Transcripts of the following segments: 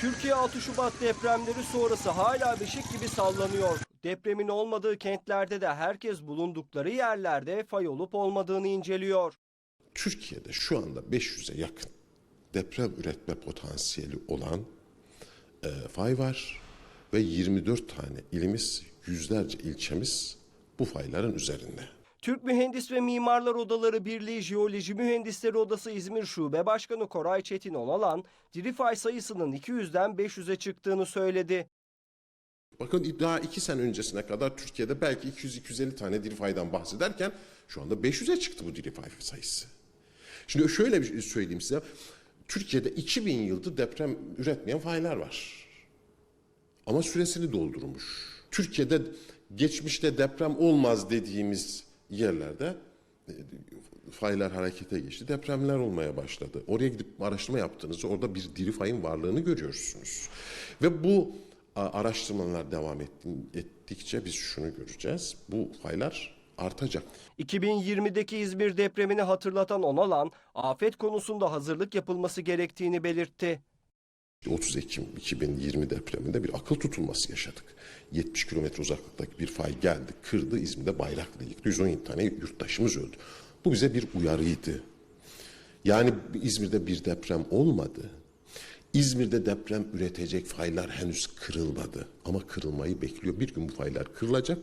Türkiye 6 Şubat depremleri sonrası hala beşik gibi sallanıyor. Depremin olmadığı kentlerde de herkes bulundukları yerlerde fay olup olmadığını inceliyor. Türkiye'de şu anda 500'e yakın deprem üretme potansiyeli olan e, fay var ve 24 tane ilimiz, yüzlerce ilçemiz bu fayların üzerinde. Türk Mühendis ve Mimarlar Odaları Birliği Jeoloji Mühendisleri Odası İzmir Şube Başkanı Koray Çetin Onalan, diri fay sayısının 200'den 500'e çıktığını söyledi. Bakın daha iki sene öncesine kadar Türkiye'de belki 200-250 tane diri faydan bahsederken şu anda 500'e çıktı bu diri fay sayısı. Şimdi şöyle bir şey söyleyeyim size. Türkiye'de 2000 yıldır deprem üretmeyen faylar var. Ama süresini doldurmuş. Türkiye'de geçmişte deprem olmaz dediğimiz yerlerde e, faylar harekete geçti. Depremler olmaya başladı. Oraya gidip araştırma yaptığınızda orada bir diri fayın varlığını görüyorsunuz. Ve bu araştırmalar devam ettikçe biz şunu göreceğiz. Bu faylar artacak. 2020'deki İzmir depremini hatırlatan Onalan, afet konusunda hazırlık yapılması gerektiğini belirtti. 30 Ekim 2020 depreminde bir akıl tutulması yaşadık. 70 kilometre uzaklıktaki bir fay geldi, kırdı, İzmir'de bayrakla yıktı. 117 tane yurttaşımız öldü. Bu bize bir uyarıydı. Yani İzmir'de bir deprem olmadı. İzmir'de deprem üretecek faylar henüz kırılmadı. Ama kırılmayı bekliyor. Bir gün bu faylar kırılacak.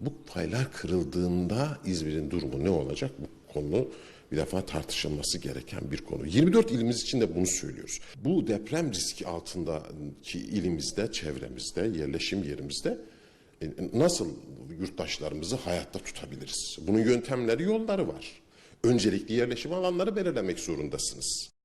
Bu faylar kırıldığında İzmir'in durumu ne olacak? Bu konu bir defa tartışılması gereken bir konu. 24 ilimiz için de bunu söylüyoruz. Bu deprem riski altındaki ilimizde, çevremizde, yerleşim yerimizde e, nasıl yurttaşlarımızı hayatta tutabiliriz? Bunun yöntemleri, yolları var. Öncelikli yerleşim alanları belirlemek zorundasınız.